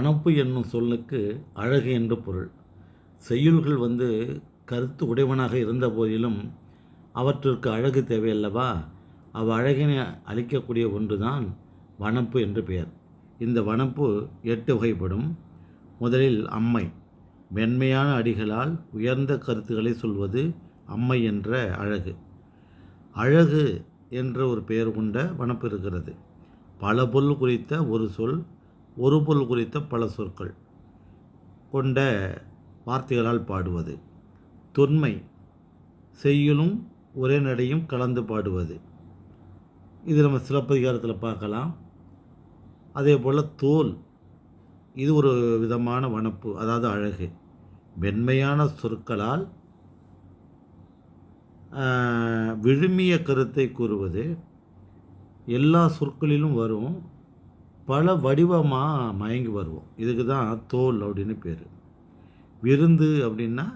வனப்பு என்னும் சொல்லுக்கு அழகு என்று பொருள். செய்யுள்கள் வந்து கருத்து உடையவனாக இருந்த போதிலும் அவற்றிற்கு அழகு தேவையல்லவா? அவ் அழகினை அளிக்கக்கூடிய ஒன்றுதான் வனப்பு என்று பெயர். இந்த வனப்பு எட்டு வகைப்படும். முதலில் அம்மை. மென்மையான அடிகளால் உயர்ந்த கருத்துக்களை சொல்வது அம்மை என்ற அழகு. அழகு என்ற ஒரு பெயர் கொண்ட வனப்பு இருக்கிறது. பல பொருள் குறித்த ஒரு சொல் ஒரு பொருள் குறித்த பல சொற்கள் கொண்ட வார்த்தைகளால் பாடுவது. தொன்மை செய்யுளும் ஒரே நடையும் கலந்து பாடுவது. இது நம்ம சிலப்பதிகாரத்தில் பார்க்கலாம். அதே போல் தோல் இது ஒரு விதமான வனப்பு அதாவது அழகு. மென்மையான சொற்களால் விழுமிய கருத்தை கூறுவது. எல்லா சொற்களிலும் வரும். பல வடிவமாக மயங்கி வருவோம். இதுக்கு தான் தோல் அப்படின்னு பேர். விருந்து அப்படின்னா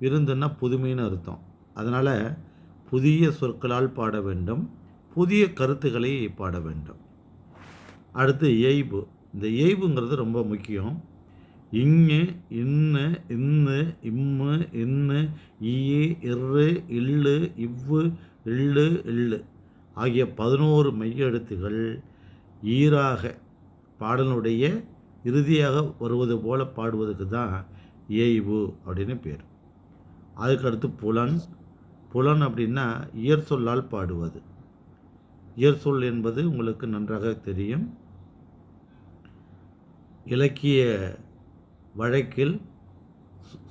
விருந்துன்னா புதுமைன்னு அர்த்தம். அதனால் புதிய சொற்களால் பாட வேண்டும் புதிய கருத்துக்களை பாட வேண்டும். அடுத்து எய்பு இந்த எய்புங்கிறது ரொம்ப முக்கியம். இங்கு இன்னு இன்னு இம்மு இன்னு ஈயு இரு இல்லு இவ்வு இல்லு இல்லு ஆகிய பதினோரு மையெழுத்துகள் ஈராக பாடலுடைய இறுதியாக வருவது போல பாடுவதற்கு தான் ஏய்வு அப்படின்னு பேர். அதுக்கடுத்து புலன். புலன் அப்படின்னா இயற் சொல்லால் பாடுவது. இயற் சொல் என்பது உங்களுக்கு நன்றாக தெரியும். இலக்கிய வழக்கில்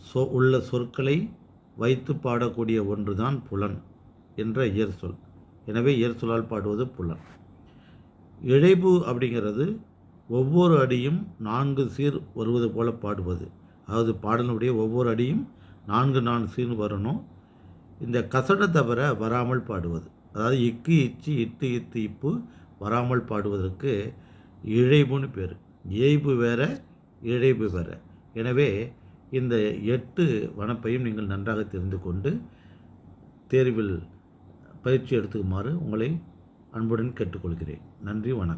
சொ உள்ள சொற்களை வைத்து பாடக்கூடிய ஒன்றுதான் புலன் என்ற இயற்சொல் எனவே இயற்சொல்லால் பாடுவது புலன். இழைபு அப்படிங்கிறது ஒவ்வொரு அடியும் நான்கு சீர் வருவது போல பாடுவது. அதாவது பாடலுடைய ஒவ்வொரு அடியும் நான்கு நான்கு சீர் வரணும். இந்த கசட தவிர வராமல் பாடுவது. அதாவது இக்கு இச்சு இட்டு இத்து இப்பு வராமல் பாடுவதற்கு இழைபுன்னு பேர். இயைபு வேற இழைப்பு வேற. எனவே இந்த எட்டு வனப்பையும் நீங்கள் நன்றாக தெரிந்து கொண்டு தேர்வில் பயிற்சி எடுத்துக்குமாறு உங்களை அன்புடன் கேட்டுக்கொள்கிறேன். நன்றி வணக்கம்.